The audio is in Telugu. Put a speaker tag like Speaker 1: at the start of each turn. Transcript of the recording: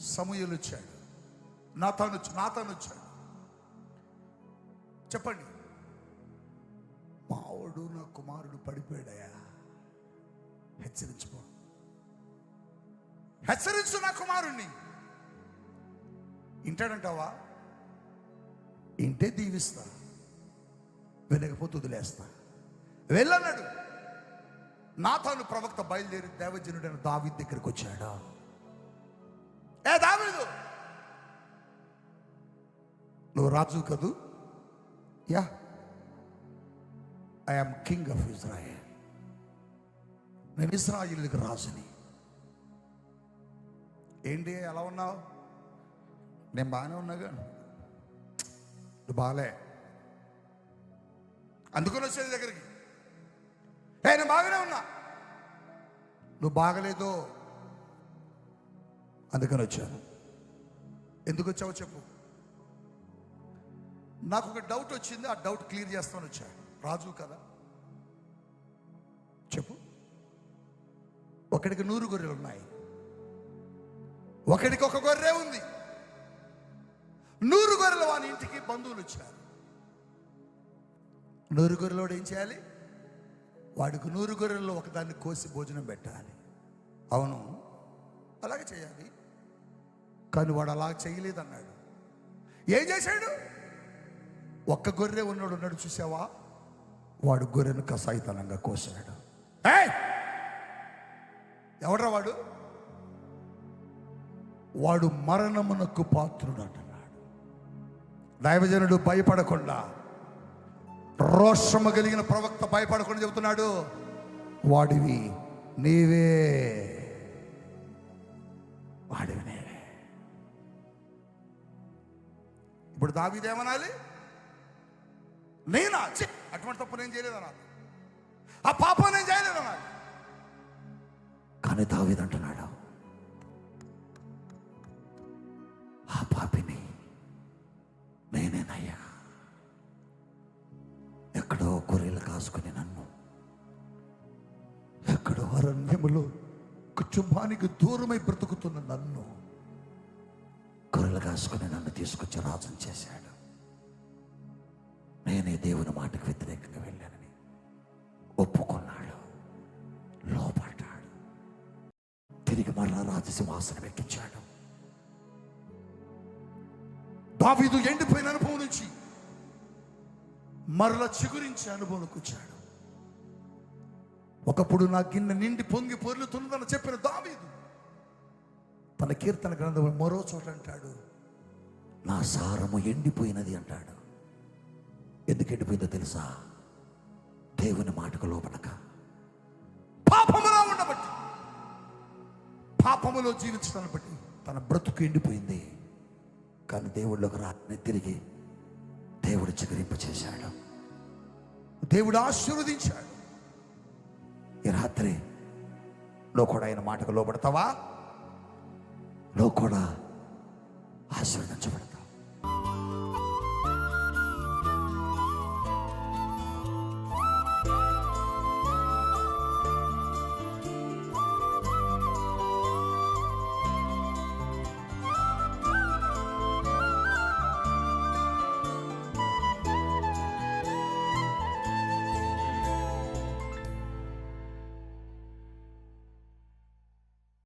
Speaker 1: వచ్చాడు. నాతాను వచ్చి నాతాను వచ్చాడు. చెప్పండి. మావుడు నా కుమారుడు పడిపోయాడయా? హెచ్చరించుకో. హెచ్చరించు నా కుమారుణ్ణి. ఇంటాడంటావా ఇంటే దీవిస్తా. వెళ్ళకపోతే వదిలేస్తా. వెళ్ళన్నాడు. నాతాను ప్రవక్త బయలుదేరి దేవజనుడైన దావి దగ్గరికి వచ్చాడు. ఏ దావీదు. నువ్వు రాజు కదూ? Yeah. I'm king of Israel నేను ఇస్రాయిల్కి రాజుని. ఏంటి ఎలా ఉన్నావు? నేను బాగానే ఉన్నాగా? నువ్వు బాగాలే అందుకని వచ్చేది దగ్గరికి. ఏ నేను బాగానే ఉన్నా. నువ్వు బాగలేదు? అందుకని వచ్చాను. ఎందుకు వచ్చావో చెప్పు. నాకు ఒక డౌట్ వచ్చింది ఆ డౌట్ క్లియర్ చేస్తామని వచ్చా. రాజు కదా. చెప్పు. ఒకడికి నూరు గొర్రెలు ఉన్నాయి. ఒకడికి ఒక గొర్రె ఉంది. నూరు గొర్రెలు వాని ఇంటికి బంధువులు వచ్చారు. నూరు గొర్రెలోడు ఏం చేయాలి? వాడికి నూరు గొర్రెల్లో ఒకదాన్ని కోసి భోజనం పెట్టాలి. అవును. అలాగే చేయాలి. కానీ వాడు అలా చేయలేదన్నాడు. ఏం చేశాడు? ఒక్క గొర్రె ఉన్నాడు ఉన్నాడు చూసావా? వాడు గొర్రెను కసాయితనంగా కోసాడు. ఎవడ్రా వాడు? వాడు మరణమునకు పాత్రుడు అంటున్నాడు దైవజనుడు భయపడకుండా రోషము కలిగిన ప్రవక్త భయపడకుండా చెబుతున్నాడు వాడివి నీవే. వాడివి ఇప్పుడు దావిదేమనాలి నేనా ఛీ, అటువంటి తప్పు నేను చేయలేదు ఆ పాపం నేను చేయలేదు అనాలి కానీ దావీదంటున్నాడు ఆ పాపిని నేనేనయ్యా. ఎక్కడో గొర్రెలు కాసుకుని నన్ను ఎక్కడో అరణ్యములో కుటుంబానికి దూరమై బ్రతుకుతున్న నన్ను కాసుకుని నన్ను తీసుకొచ్చి రాజం చేశాడు. నేనే దేవుని మాటకు వ్యతిరేకంగా వెళ్ళానని ఒప్పుకున్నాడు. లోపడ్డాడు. తిరిగి మరలా రాజసింహాసనం ఎక్కించాడు. దావీదు ఎండిపోయిన అనుభవం నుంచి మరల చిగురించి అనుభవంలోకి వచ్చాడు. ఒకప్పుడు నా గిన్నె నిండి పొంగి పొర్లుతున్నదని చెప్పిన దావీదు తన కీర్తన గ్రంథం మరో చోట అంటాడు. నా సారము ఎండిపోయినది అంటాడు. ఎందుకు ఎండిపోయిందో తెలుసా? దేవుని మాటకు లోపడక పాపములో ఉండబట్టి. పాపములో జీవించడాన్ని బట్టి తన బ్రతుకు ఎండిపోయింది. కానీ దేవుళ్ళకి రాత్రి తిరిగి దేవుడు చిగురింప చేశాడు. దేవుడు ఆశీర్వదించాడు. ఈ రాత్రి నువ్వు కూడా ఆయన మాటకు లోపడతావా నువ్వు కూడా ఆశీర్వదించబడు